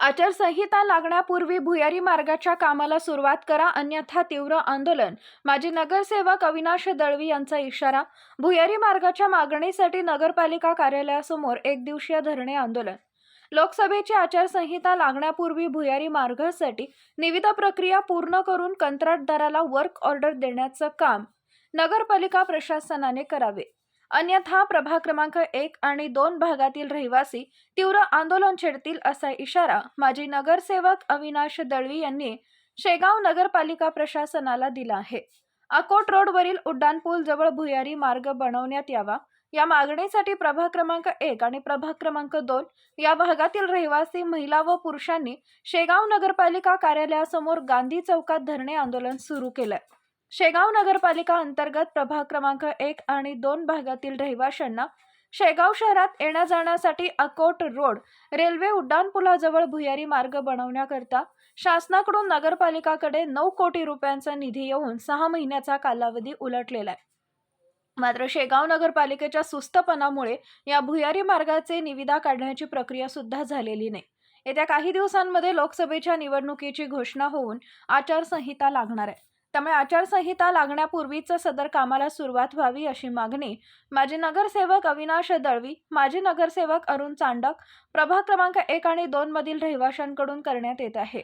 आचारसंहिता लागण्यापूर्वी भुयारी मार्गाच्या कामाला सुरुवात करा अन्यथा तीव्र आंदोलन. माजी नगरसेवक अविनाश दळवी यांचा इशारा भुयारी मार्गाच्या मागणीसाठी नगरपालिका कार्यालयासमोर एक दिवसीय धरणे आंदोलन. लोकसभेची आचारसंहिता लागण्यापूर्वी भुयारी मार्गासाठी निविदा प्रक्रिया पूर्ण करून कंत्राटदाराला वर्क ऑर्डर देण्याचं काम नगरपालिका प्रशासनाने करावे. अन्यथा प्रभाग क्रमांक एक आणि दोन भागातील रहिवासी तीव्र आंदोलन छेडतील असा इशारा माजी नगरसेवक अविनाश दळवी यांनी शेगाव नगरपालिका प्रशासनाला दिला आहे. अकोट रोडवरील उड्डाणपूल जवळ भुयारी मार्ग बनवण्यात यावा. या मागणीसाठी प्रभाग क्रमांक एक आणि प्रभाग क्रमांक दोन या भागातील रहिवासी महिला व पुरुषांनी शेगाव नगरपालिका कार्यालयासमोर गांधी चौकात धरणे आंदोलन सुरू केलंय. शेगाव नगरपालिका अंतर्गत प्रभाग क्रमांक एक आणि दोन भागातील रहिवाशांना शेगाव शहरात येण्या जाण्यासाठी अकोट रोड रेल्वे उड्डाणपुलाजवळ भुयारी मार्ग बनवण्याकरता शासनाकडून नगरपालिकाकडे नऊ कोटी रुपयांचा निधी येऊन सहा महिन्याचा कालावधी उलटलेला आहे. मात्र शेगाव नगरपालिकेच्या सुस्तपणामुळे या भुयारी मार्गाचे निविदा काढण्याची प्रक्रिया सुद्धा झालेली नाही. येत्या काही दिवसांमध्ये लोकसभेच्या निवडणुकीची घोषणा होऊन आचारसंहिता लागणार आहे. त्यामुळे आचारसंहिता लागण्यापूर्वीच सदर कामाला सुरुवात व्हावी अशी मागणी. माजी नगरसेवक अविनाश दळवी माजी नगरसेवक अरुण चांडक प्रभाग क्रमांक एक आणि दोन मधील रहिवाशांकडून करण्यात येत आहे.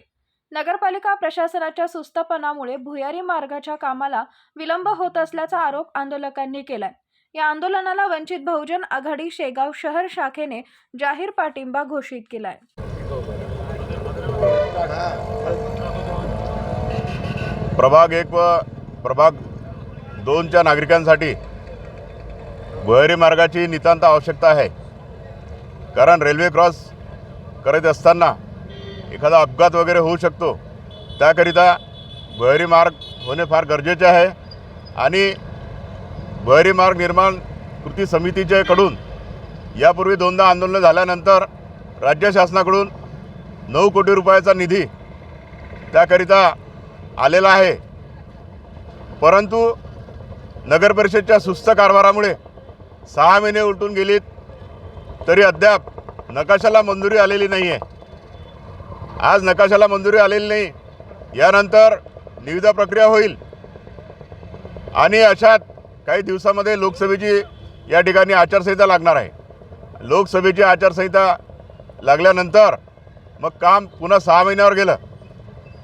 नगरपालिका प्रशासनाच्या सुस्तपणामुळे भुयारी मार्गाच्या कामाला विलंब होत असल्याचा आरोप आंदोलकांनी केलाय. या आंदोलनाला वंचित बहुजन आघाडी शेगाव शहर शाखेने जाहीर पाठिंबा घोषित केलाय. प्रभाग एक व प्रभाग दोनच्या नागरिकांसाठी भुयारी मार्गाची नितांत आवश्यकता आहे. कारण रेल्वे क्रॉस करत असताना एखादा अपघात वगैरे होऊ शकतो. त्याकरिता भुयारी मार्ग होणे फार गरजेचे आहे आणि भुयारी मार्ग निर्माण कृती समितीच्याकडून यापूर्वी दोनदा आंदोलनं झाल्यानंतर राज्य शासनाकडून नऊ कोटी रुपयाचा निधी त्याकरिता आलेला आहे. परंतु नगर परिषदच्या सुस्त कारभारामुळे सहा महिने उलटून गेलीत तरी अद्याप नकाशाला मंजुरी आलेली नाही आहे आज नकाशाला मंजुरी आलेली नाही. यानंतर निविदा प्रक्रिया होईल. आणि अशात काही दिवसामध्ये लोकसभेची या ठिकाणी आचारसंहिता लागणार आहे. लोकसभेची आचारसंहिता लागल्यानंतर मग काम पुन्हा सहा महिन्यावर गेलं.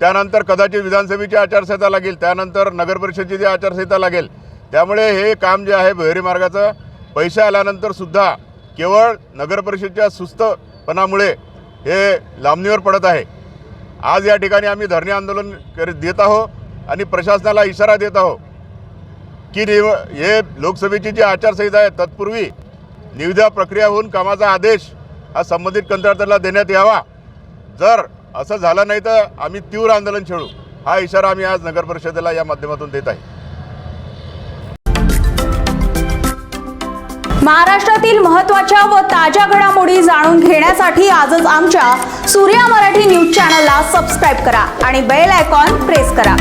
त्यानंतर कदाचित विधानसभेची आचारसंहिता लागेल त्यानंतर नगरपरिषदेची आचारसंहिता लागेल त्यामुळे हे काम जे आहे भुयारी मार्गाचं पैसे आल्यानंतर सुद्धा केवळ नगरपरिषदेच्या सुस्तपणामुळे हे लांबणीवर पडत आहे. आज या ठिकाणी आम्ही धरणे आंदोलन करीत देत आहोत आणि प्रशासनाला इशारा देत आहोत की निव हे लोकसभेची जी आचारसंहिता आहे तत्पूर्वी निविदा प्रक्रिया होऊन कामाचा आदेश हा संबंधित कंत्राटदाराला देण्यात यावा. जर असं झालं नाही तर आम्ही तीव्र आंदोलन छेडू. हा इशारा आम्ही आज नगर परिषदेला या माध्यमातून देत आहे. महाराष्ट्रातील महत्त्वाच्या व ताज्या घडामोडी जाणून घेण्यासाठी आजच आमच्या सूर्या मराठी न्यूज चॅनलला सबस्क्राईब करा आणि बेल आयकॉन प्रेस करा.